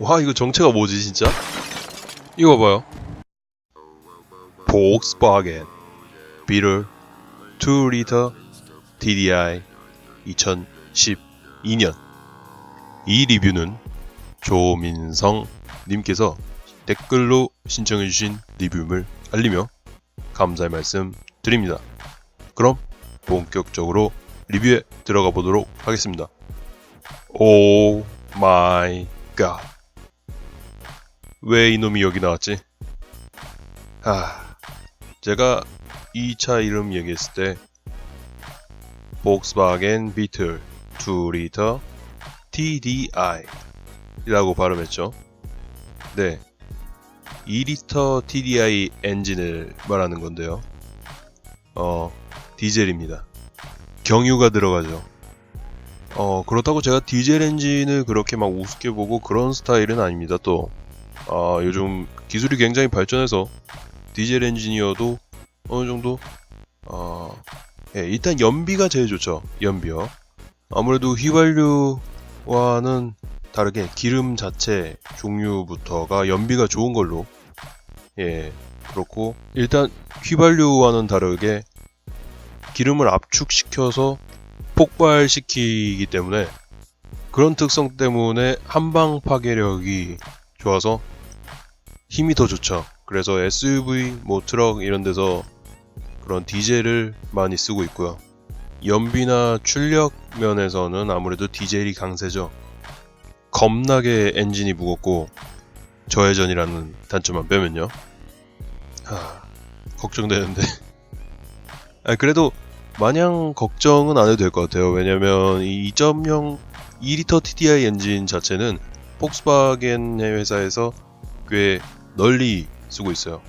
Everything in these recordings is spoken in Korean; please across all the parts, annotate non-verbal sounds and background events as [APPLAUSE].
와 이거 정체가 뭐지 진짜? 이거 봐요. 복스바겐 비를 2리터 TDI 2012년 이 리뷰는 조민성 님께서 댓글로 신청해 주신 리뷰를 알리며 감사의 말씀 드립니다. 그럼 본격적으로 리뷰에 들어가 보도록 하겠습니다. 오 마이 갓. 왜 이놈이 여기 나왔지? 하, 제가 이차 이름 얘기했을 때 복스바겐 비틀 2리터 TDI 라고 발음했죠. 네. 2리터 TDI 엔진을 말하는 건데요. 어, 디젤입니다. 경유가 들어가죠. 어, 그렇다고 제가 디젤 엔진을 그렇게 막 우습게 보고 그런 스타일은 아닙니다, 또. 아, 요즘 기술이 굉장히 발전해서 디젤 엔진이어도 어느 정도, 어, 예, 일단 연비가 제일 좋죠. 연비요. 아무래도 휘발유와는 다르게 기름 자체 종류부터가 연비가 좋은 걸로, 예, 그렇고, 일단 휘발유와는 다르게 기름을 압축시켜서 폭발시키기 때문에 그런 특성 때문에 한방 파괴력이 좋아서 힘이 더 좋죠. 그래서 SUV, 뭐 트럭 이런 데서 그런 디젤을 많이 쓰고 있고요. 연비나 출력 면에서는 아무래도 디젤이 강세죠. 겁나게 엔진이 무겁고 저회전이라는 단점만 빼면요. 하, 걱정되는데. [LAUGHS] 아, 그래도 마냥 걱정은 안 해도 될 것 같아요. 왜냐면 이 2.0 2리터 TDI 엔진 자체는 폭스바겐의 회사에서 꽤 널리 쓰고 있어요.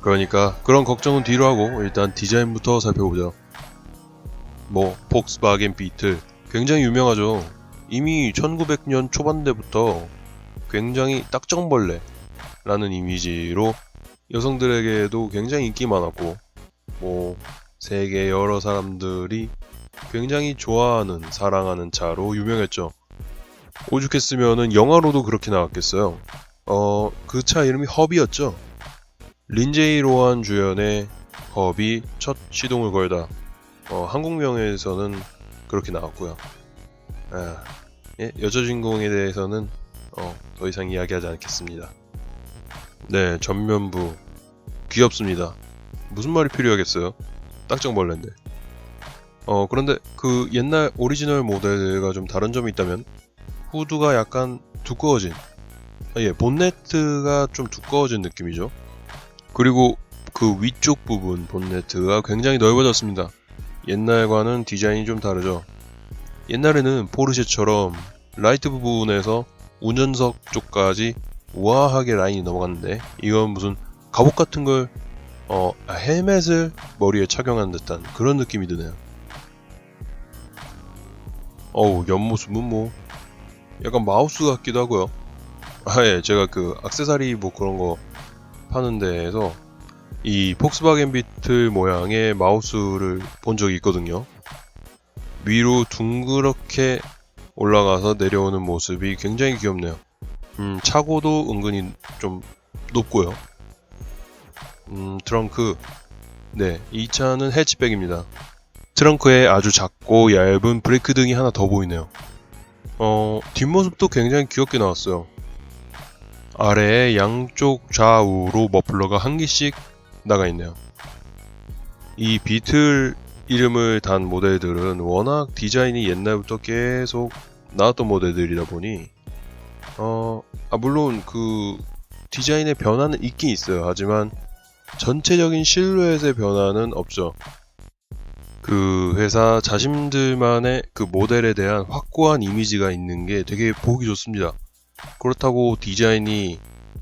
그러니까 그런 걱정은 뒤로 하고 일단 디자인부터 살펴보죠. 뭐 폭스바겐 비틀 굉장히 유명하죠. 이미 1900년 초반대부터 굉장히 딱정벌레라는 이미지로 여성들에게도 굉장히 인기 많았고 뭐 세계 여러 사람들이 굉장히 좋아하는 사랑하는 차로 유명했죠. 오죽했으면은 영화로도 그렇게 나왔겠어요. 어, 그 차 이름이 허비였죠. 린제이 로한 주연의 허비 첫 시동을 걸다. 어, 한국명에서는 그렇게 나왔고요. 아, 예, 여자 주인공에 대해서는 어, 더 이상 이야기하지 않겠습니다. 네, 전면부 귀엽습니다. 무슨 말이 필요하겠어요? 딱정벌레인데. 어, 그런데 그 옛날 오리지널 모델과 좀 다른 점이 있다면 후드가 약간 두꺼워진 아, 예, 본네트가 좀 두꺼워진 느낌이죠. 그리고 그 위쪽 부분 본네트가 굉장히 넓어졌습니다. 옛날과는 디자인이 좀 다르죠. 옛날에는 포르쉐처럼 라이트 부분에서 운전석 쪽까지 우아하게 라인이 넘어갔는데 이건 무슨 갑옷 같은 걸 어, 아, 헬멧을 머리에 착용한 듯한 그런 느낌이 드네요. 어우, 옆모습은 뭐, 약간 마우스 같기도 하고요. 아, 예, 제가 그, 악세사리 뭐 그런 거 파는 데에서 이 폭스바겐 비틀 모양의 마우스를 본 적이 있거든요. 위로 둥그렇게 올라가서 내려오는 모습이 굉장히 귀엽네요. 음, 차고도 은근히 좀 높고요. 음, 트렁크. 네, 이 차는 해치백입니다. 트렁크에 아주 작고 얇은 브레이크 등이 하나 더 보이네요. 어, 뒷모습도 굉장히 귀엽게 나왔어요. 아래에 양쪽 좌우로 머플러가 한 개씩 나가 있네요. 이 비틀 이름을 단 모델들은 워낙 디자인이 옛날부터 계속 나왔던 모델들이다 보니 어, 아 물론 그 디자인의 변화는 있긴 있어요. 하지만 전체적인 실루엣의 변화는 없죠. 그 회사 자신들만의 그 모델에 대한 확고한 이미지가 있는 게 되게 보기 좋습니다. 그렇다고 디자인이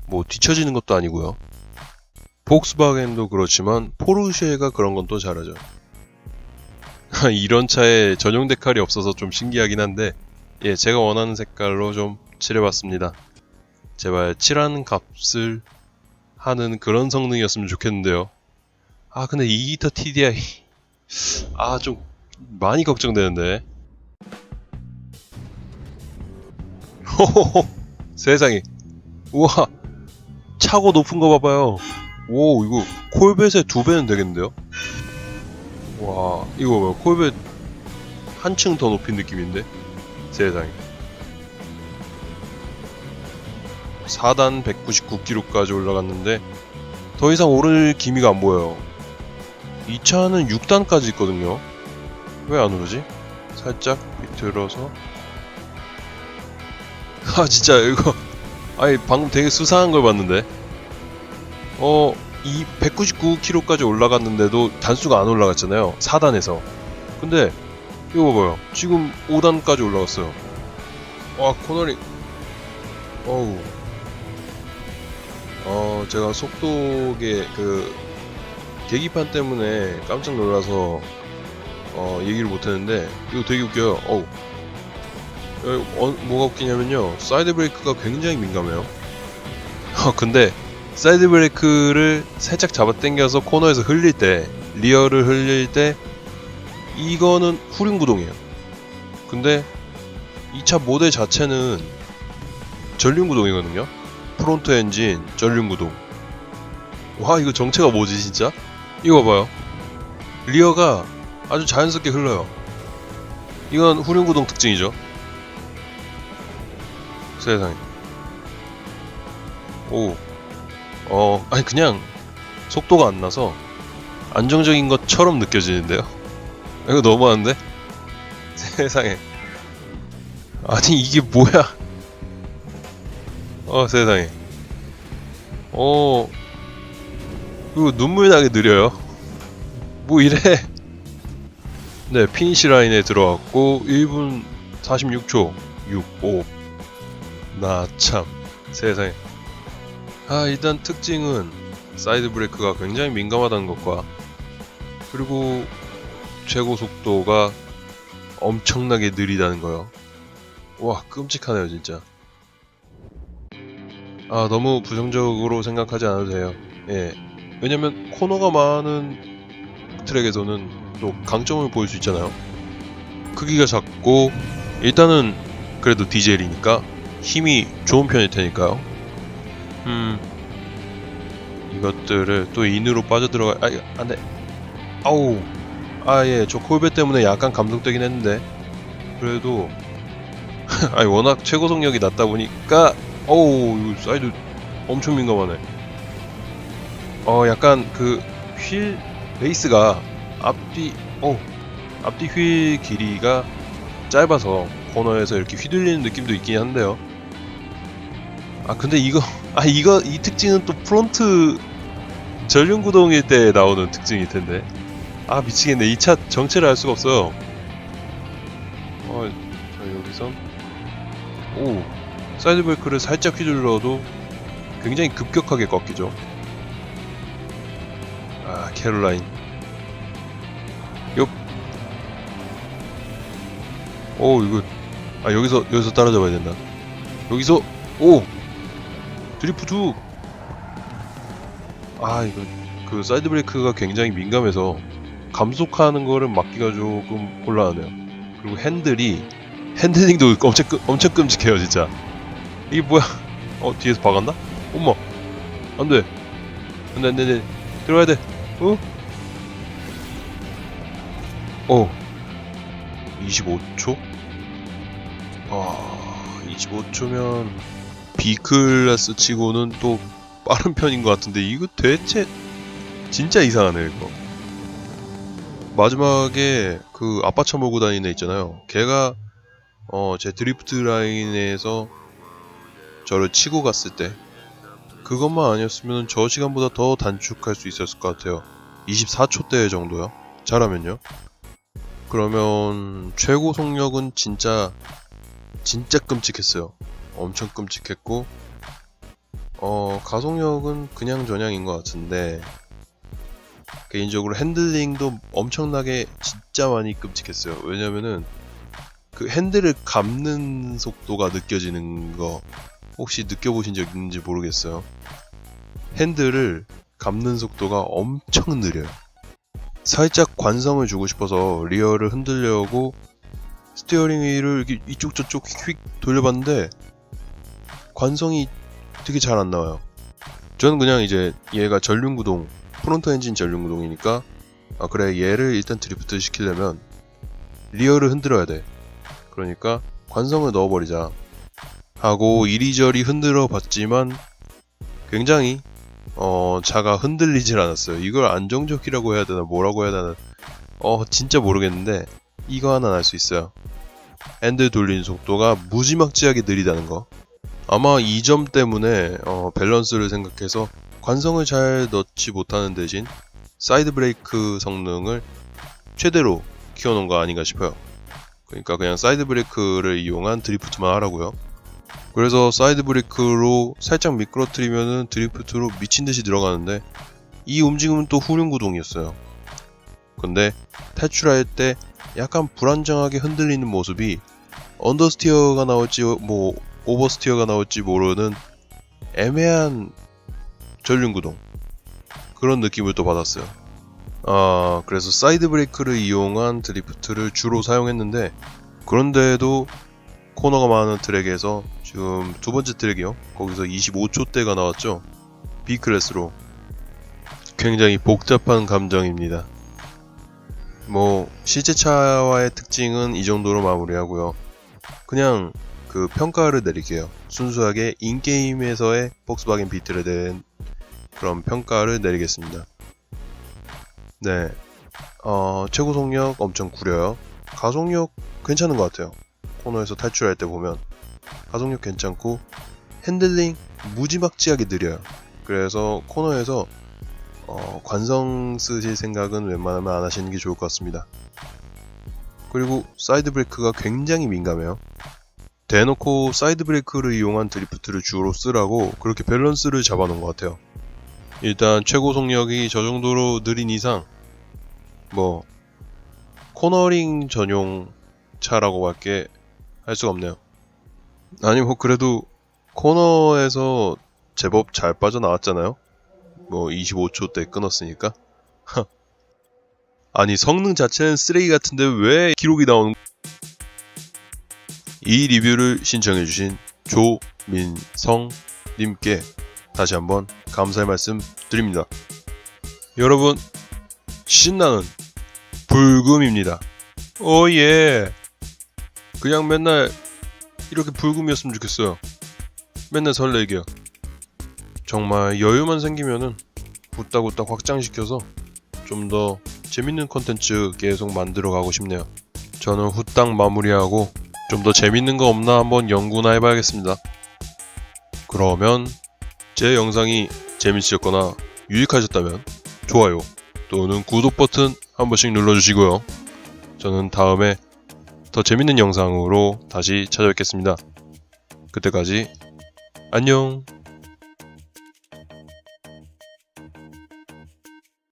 뭐 뒤처지는 것도 아니고요. 폭스바겐도 그렇지만 포르쉐가 그런 건 또 잘하죠. [LAUGHS] 이런 차에 전용 데칼이 없어서 좀 신기하긴 한데 예, 제가 원하는 색깔로 좀 칠해봤습니다. 제발 칠하는 값을 하는 그런 성능이었으면 좋겠는데요. 아 근데 2기터 TDI 아 좀 많이 걱정되는데 [LAUGHS] 호호호 세상에. 우와. 차고 높은 거 봐봐요. 오, 이거 콜벳의 두 배는 되겠는데요? 와, 이거 뭐야. 콜벳 한층 더 높인 느낌인데? 세상에. 4단 199km까지 올라갔는데 더 이상 오를 기미가 안 보여요. 이 차는 6단까지 있거든요. 왜 안 오르지? 살짝 비틀어서 [LAUGHS] 아 진짜 이거. 아니 방금 되게 수상한 걸 봤는데. 어 이 199km까지 올라갔는데도 단수가 안 올라갔잖아요. 4단에서. 근데 이거 봐봐요. 지금 5단까지 올라갔어요. 와 코너링. 어우. 어 제가 속도계 그 계기판 때문에 깜짝 놀라서 어 얘기를 못했는데 이거 되게 웃겨요. 어우 어, 어, 뭐가 웃기냐면요. 사이드 브레이크가 굉장히 민감해요. [LAUGHS] 어, 근데 사이드 브레이크를 살짝 잡아 당겨서 코너에서 흘릴 때 리어를 흘릴 때 이거는 후륜 구동이에요. 근데 이 차 모델 자체는 전륜 구동이거든요. 프론트 엔진 전륜 구동. 와 이거 정체가 뭐지 진짜? 이거 봐요. 리어가 아주 자연스럽게 흘러요. 이건 후륜 구동 특징이죠 세상에. 오. 어, 아니, 그냥 속도가 안 나서 안정적인 것처럼 느껴지는데요? 이거 너무한데? [LAUGHS] 세상에. 아니, 이게 뭐야? 어, 세상에. 어, 이거 눈물 나게 느려요. 뭐 이래. 네, 피니시 라인에 들어왔고, 1분 46초 65. 나 참 세상에. 아 일단 특징은 사이드 브레이크가 굉장히 민감하다는 것과 그리고 최고 속도가 엄청나게 느리다는 거요. 와 끔찍하네요 진짜. 아 너무 부정적으로 생각하지 않아도 돼요. 예. 왜냐면 코너가 많은 트랙에서는 또 강점을 보일 수 있잖아요. 크기가 작고 일단은 그래도 디젤이니까 힘이 좋은 편일 테니까요. 음, 이것들을 또 인으로 빠져들어가, 아, 안 돼. 아우, 아, 예, 저 콜베 때문에 약간 감동되긴 했는데, 그래도, [LAUGHS] 아니, 워낙 최고 속력이 낮다 보니까, 어우, 사이드 엄청 민감하네. 어, 약간 그, 휠, 베이스가 앞뒤, 어 앞뒤 휠 길이가 짧아서 코너에서 이렇게 휘둘리는 느낌도 있긴 한데요. 아 근데 이거 [LAUGHS] 아 이거 이 특징은 또 프론트 전륜 구동일 때 나오는 특징일 텐데. 아 미치겠네. 이 차 정체를 알 수가 없어요. 어자 여기선 오 사이드 브레이크를 살짝 휘둘러도 굉장히 급격하게 꺾이죠. 아 캐롤라인. 오 이거 아 여기서 여기서 따라잡아야 된다. 여기서 오 드리프트 아 이거 그 사이드 브레이크가 굉장히 민감해서 감속하는 거를 막기가 조금 곤란하네요. 그리고 핸들이 핸들링도 엄청 끔- 엄청 끔찍해요 진짜. 이게 뭐야? 어 뒤에서 박았나? 엄마 안돼. 안돼 안돼 안돼. 들어가야 돼. 어? 어. 25초? 아 25초면 B클래스 치고는 또 빠른 편인 것 같은데 이거 대체 진짜 이상하네 이거. 마지막에 그 아빠 차 몰고 다니는 애 있잖아요. 걔가 어 제 드리프트 라인에서 저를 치고 갔을 때 그것만 아니었으면 저 시간보다 더 단축할 수 있었을 것 같아요. 24초대 정도요? 잘하면요? 그러면 최고 속력은 진짜 진짜 끔찍했어요 엄청 끔찍했고 어 가속력은 그냥 저냥인 것 같은데 개인적으로 핸들링도 엄청나게 진짜 많이 끔찍했어요. 왜냐면은 그 핸들을 감는 속도가 느껴지는 거 혹시 느껴보신 적 있는지 모르겠어요. 핸들을 감는 속도가 엄청 느려요. 살짝 관성을 주고 싶어서 리어를 흔들려고 스티어링 휠을 이쪽 저쪽 휙휙 돌려봤는데 관성이 되게 잘 안 나와요. 저는 그냥 이제 얘가 전륜구동, 프론트 엔진 전륜구동이니까 아 그래 얘를 일단 드리프트 시키려면 리어를 흔들어야 돼. 그러니까 관성을 넣어버리자 하고 이리저리 흔들어 봤지만 굉장히 어 차가 흔들리질 않았어요. 이걸 안정적이라고 해야 되나 뭐라고 해야 되나 어 진짜 모르겠는데 이거 하나 알 수 있어요. 핸들 돌리는 속도가 무지막지하게 느리다는 거. 아마 이 점 때문에 어, 밸런스를 생각해서 관성을 잘 넣지 못하는 대신 사이드 브레이크 성능을 최대로 키워놓은 거 아닌가 싶어요. 그러니까 그냥 사이드 브레이크를 이용한 드리프트만 하라고요. 그래서 사이드 브레이크로 살짝 미끄러뜨리면은 드리프트로 미친 듯이 들어가는데 이 움직임은 또 후륜 구동이었어요. 근데 탈출할 때 약간 불안정하게 흔들리는 모습이 언더스티어가 나올지 뭐 오버스티어가 나올지 모르는 애매한 전륜 구동 그런 느낌을 또 받았어요. 아 그래서 사이드 브레이크를 이용한 드리프트를 주로 사용했는데 그런데도 코너가 많은 트랙에서 지금 두 번째 트랙이요. 거기서 25초대가 나왔죠. B 클래스로 굉장히 복잡한 감정입니다. 뭐 실제 차와의 특징은 이 정도로 마무리하고요. 그냥 그 평가를 내릴게요. 순수하게 인게임에서의 폭스바겐 비트에 대한 그런 평가를 내리겠습니다. 네. 어, 최고 속력 엄청 구려요. 가속력 괜찮은 것 같아요. 코너에서 탈출할 때 보면 가속력 괜찮고 핸들링 무지막지하게 느려요. 그래서 코너에서 어, 관성 쓰실 생각은 웬만하면 안 하시는 게 좋을 것 같습니다. 그리고 사이드 브레이크가 굉장히 민감해요. 대놓고 사이드 브레이크를 이용한 드리프트를 주로 쓰라고 그렇게 밸런스를 잡아놓은 것 같아요. 일단 최고 속력이 저 정도로 느린 이상 뭐 코너링 전용 차라고밖에 할 수가 없네요. 아니 뭐 그래도 코너에서 제법 잘 빠져나왔잖아요. 뭐 25초 때 끊었으니까. [LAUGHS] 아니 성능 자체는 쓰레기 같은데 왜 기록이 나오는 이 리뷰를 신청해주신 조민성님께 다시 한번 감사의 말씀 드립니다. 여러분, 신나는 불금입니다. 오예! 그냥 맨날 이렇게 불금이었으면 좋겠어요. 맨날 설레게요. 정말 여유만 생기면은 후딱후딱 확장시켜서 좀 더 재밌는 컨텐츠 계속 만들어 가고 싶네요. 저는 후딱 마무리하고 좀 더 재밌는 거 없나 한번 연구나 해봐야겠습니다. 그러면 제 영상이 재밌으셨거나 유익하셨다면 좋아요 또는 구독 버튼 한 번씩 눌러주시고요. 저는 다음에 더 재밌는 영상으로 다시 찾아뵙겠습니다. 그때까지 안녕